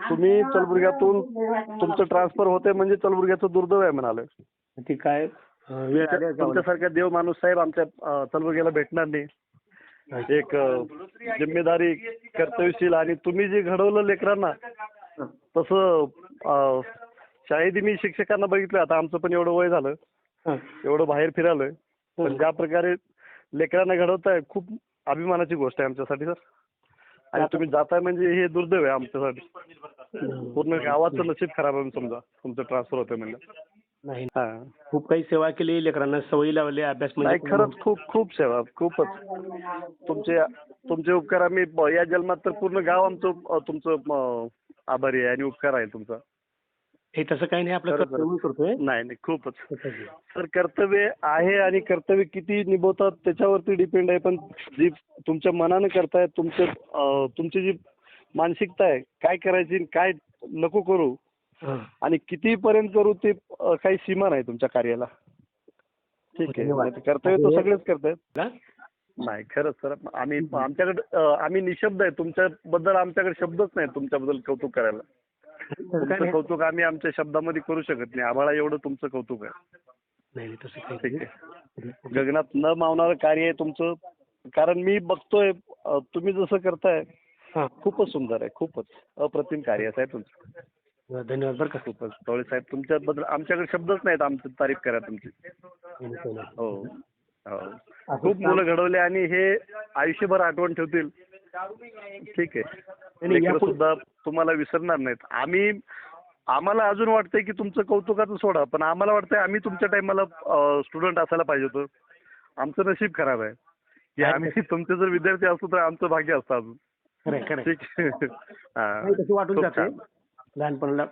तुम्ही चलबुर्ग्यातून तुमचं ट्रान्सफर होते म्हणजे चलबुर्ग्याचं दुर्दैव आहे म्हणाले. ती काय? अं, वेळ आली आहे का? तुमच्यासारख्या देव माणूस साहेब आमच्या अं, चलबुर्ग्याला भेटणार नाही. एक अं, जिम्मेदारी कर्तव्यशील आणि तुम्ही जे घडवलं लेकरांना तसं अं, शाळेत मी शिक्षकांना बघितलं आता आमचं पण एवढं वय झालं. हं. एवढं बाहेर फिरालोय. पण ज्या प्रकारे लेकरांना घडवताय खूप अभिमानाची गोष्ट आहे आमच्यासाठी सर. आणि तुम्ही जाताय म्हणजे हे दुर्दैव आहे आमच्यासाठी. पूर्ण गावाचं नशीब खराब आहे समजा. तुमचं ट्रान्सफर होतंय म्हणजे नाही. हा. खूप काही सेवा केली लेकरांना सवयी लावली अभ्यास नाही म्हणजे खरंच खूप खूप सेवा खूपच. तुमचे तुमचे उपकार आम्ही या जन्मात तर पूर्ण गाव आमचं तुमचं आभारी आहे आणि उपकार आहे तुमचा. हे तसं काही नाही आपलं कर्तव्य करतोय. नाही नाही खूपच. सर कर्तव्य आहे आणि कर्तव्य किती निभवतात त्याच्यावरती डिपेंड आहे पण जी तुमच्या मनानं करताय तुमचं तुमची जी मानसिकता आहे काय करायची आणि काय नको करू. आणि कितीपर्यंत करू ते काही सीमा नाही तुमच्या कार्याला. ठीक आहे. तर कर्तव्य तर सगळेच करतायत? नाही खरंच सर. आम्ही आमच्याकडे आम्ही निशब्द आहे. तुमच्याबद्दल आमच्याकडे शब्दच नाही तुमच्याबद्दल कौतुक करायला. तुमचं. कौतुक आम्ही आमच्या शब्दामध्ये करू शकत नाही. आम्हाला एवढं तुमचं कौतुक आहे. तसं ठीक. आहे. गगनात न मावणारं कार्य आहे तुमचं. कारण मी बघतोय तुम्ही जसं करताय हां. खूपच सुंदर आहे खूपच अप्रतिम कार्य आहे साहेब तुमचं. धन्यवाद बरं का. खूपच. टोळे साहेब तुमच्याबद्दल आमच्याकडे शब्दच नाहीत आमची तारीफ करा तुमची. हो. हो. खूप मुलं घडवले आणि हे आयुष्यभर आठवण ठेवतील. ठीक आहे. लेकरं सुद्धा तुम्हाला विसरणार नाहीत. आम्ही आम्हाला अजून वाटतंय की तुमचं कौतुकाचं सोडा पण आम्हाला वाटतंय आम्ही तुमच्या टाइमाला स्टुडंट असायला पाहिजे होतं. आमचं नशीब खराब आहे. की आम्ही तुमचे जर विद्यार्थी असतो तर आमचं भाग्य असतं अजून. वाटून. लहानपणाला.